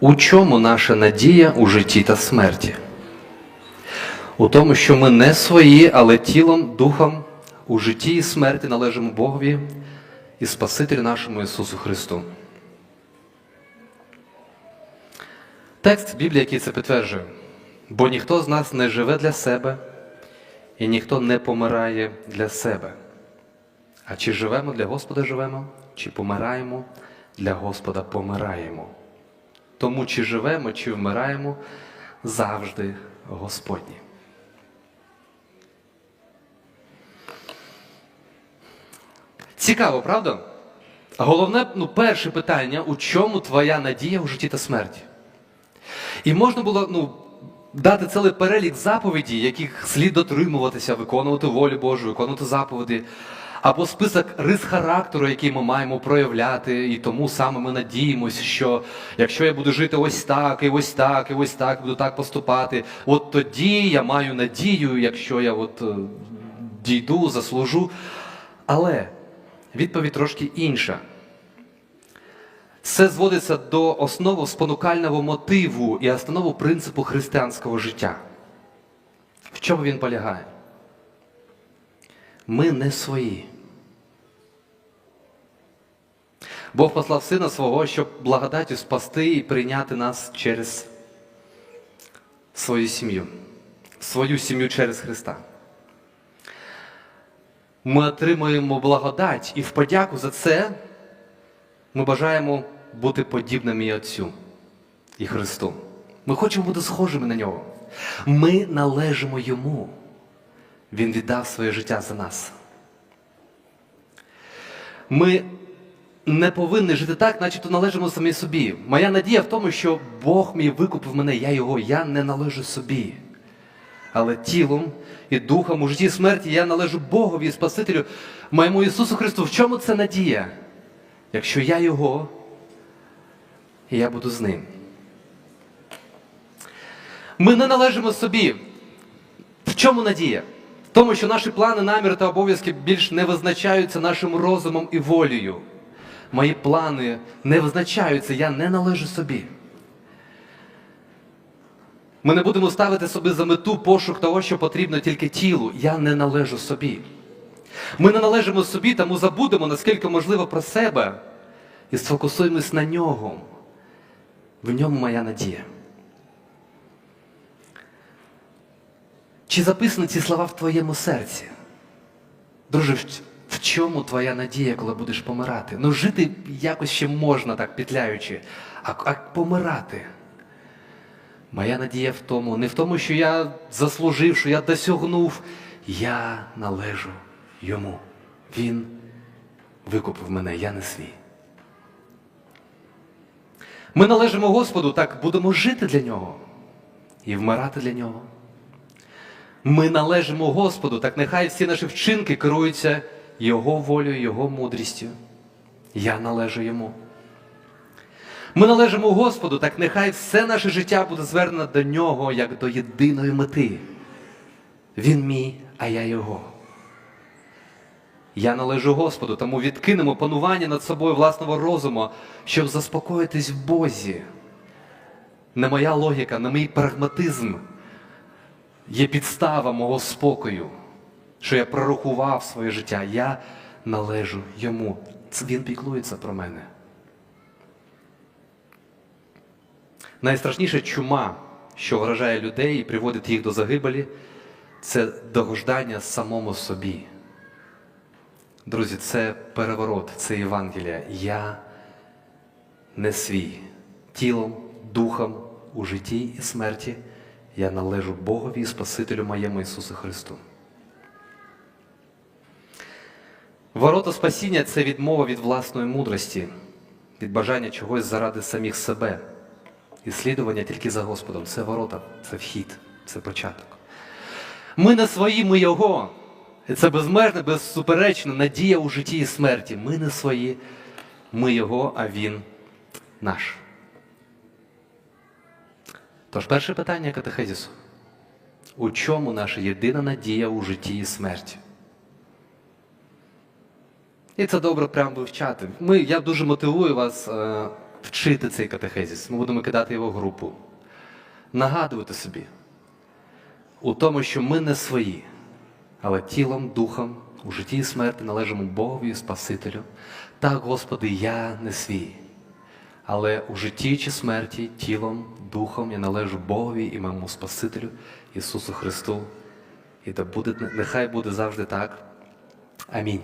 У чому наша надія у житті та смерті? У тому, що ми не свої, але тілом, духом у житті і смерті належимо Богові і Спасителю нашому Ісусу Христу. Текст Біблії, який це підтверджує. Бо ніхто з нас не живе для себе, і ніхто не помирає для себе. А чи живемо для Господа живемо, чи помираємо для Господа помираємо. Тому чи живемо, чи вмираємо, завжди Господні. Цікаво, правда? Головне, ну, перше питання: у чому твоя надія у житті та смерті? І можна було ну, дати цілий перелік заповідей, яких слід дотримуватися, виконувати волю Божу, виконувати заповіді, або список рис характеру, який ми маємо проявляти, і тому саме ми надіємося, що якщо я буду жити ось так, і ось так, і ось так, буду так поступати, от тоді я маю надію, якщо я от е, дійду, заслужу. Але відповідь трошки інша. Це зводиться до основи спонукального мотиву і основного принципу християнського життя. В чому він полягає? Ми не свої. Бог послав Сина свого, щоб благодаттю спасти і прийняти нас через свою сім'ю, свою сім'ю через Христа. Ми отримуємо благодать, і в подяку за це ми бажаємо бути подібними і Отцю і Христу. Ми хочемо бути схожими на нього. Ми належимо йому. Він віддав своє життя за нас. Ми не повинні жити так, начебто належимо самі собі. Моя надія в тому, що Бог мій викупив мене, я його, я не належу собі. Але тілом і духом у житті і смерті я належу Богові і Спасителю, моєму Ісусу Христу. В чому це надія? Якщо я Його, я буду з ним. Ми не належимо собі. В чому надія? Тому, що наші плани, наміри та обов'язки більш не визначаються нашим розумом і волею. Мої плани не визначаються, я не належу собі. Ми не будемо ставити собі за мету пошук того, що потрібно тільки тілу. Я не належу собі. Ми не належимо собі, тому забудемо, наскільки можливо про себе, і сфокусуємось на нього. В ньому моя надія. Чи записані ці слова в твоєму серці? Друже, в- чому твоя надія, коли будеш помирати? Ну, жити якось ще можна так петляючи, а, а помирати. Моя надія в тому, не в тому, що я заслужив, що я досягнув. Я належу йому. Він викупив мене, я не свій. Ми належимо Господу, так будемо жити для нього і вмирати для нього. Ми належимо Господу, так нехай всі наші вчинки керуються Його волею, Його мудрістю. Я належу йому. Ми належимо Господу, так нехай все наше життя буде звернено до нього як до єдиної мети. Він мій, а я його. Я належу Господу, тому відкинемо панування над собою власного розуму, щоб заспокоїтись в Бозі. Не моя логіка, не мій прагматизм є підстава мого спокою, що я прорахував своє життя. Я належу йому. Він піклується про мене. Найстрашніша чума, що вражає людей і приводить їх до загибелі, це догождання самому собі. Друзі, це переворот, це Євангелія. Я не свій. Тілом, духом у житті і смерті я належу Богові і Спасителю моєму Ісусу Христу. Ворота спасіння це відмова від власної мудрості, від бажання чогось заради самих себе. І слідування тільки за Господом. Це ворота, це вхід, це початок. Ми не свої, ми Його. І це безмежна, безсуперечна надія у житті і смерті. Ми не свої, ми Його, а Він наш. Тож перше питання катехезісу. У чому наша єдина надія у житті і смерті? І це добре прямо вивчати. Ми, я дуже мотивую вас е, вчити цей катехезіс. Ми будемо кидати його в групу. Нагадувати собі у тому, що ми не свої, але тілом, духом у житті і смерті належимо Богові і Спасителю. Так, Господи, я не свій. Але у житті чи смерті, тілом, духом я належу Богові і моєму Спасителю Ісусу Христу. І да буде, нехай буде завжди так. Амінь.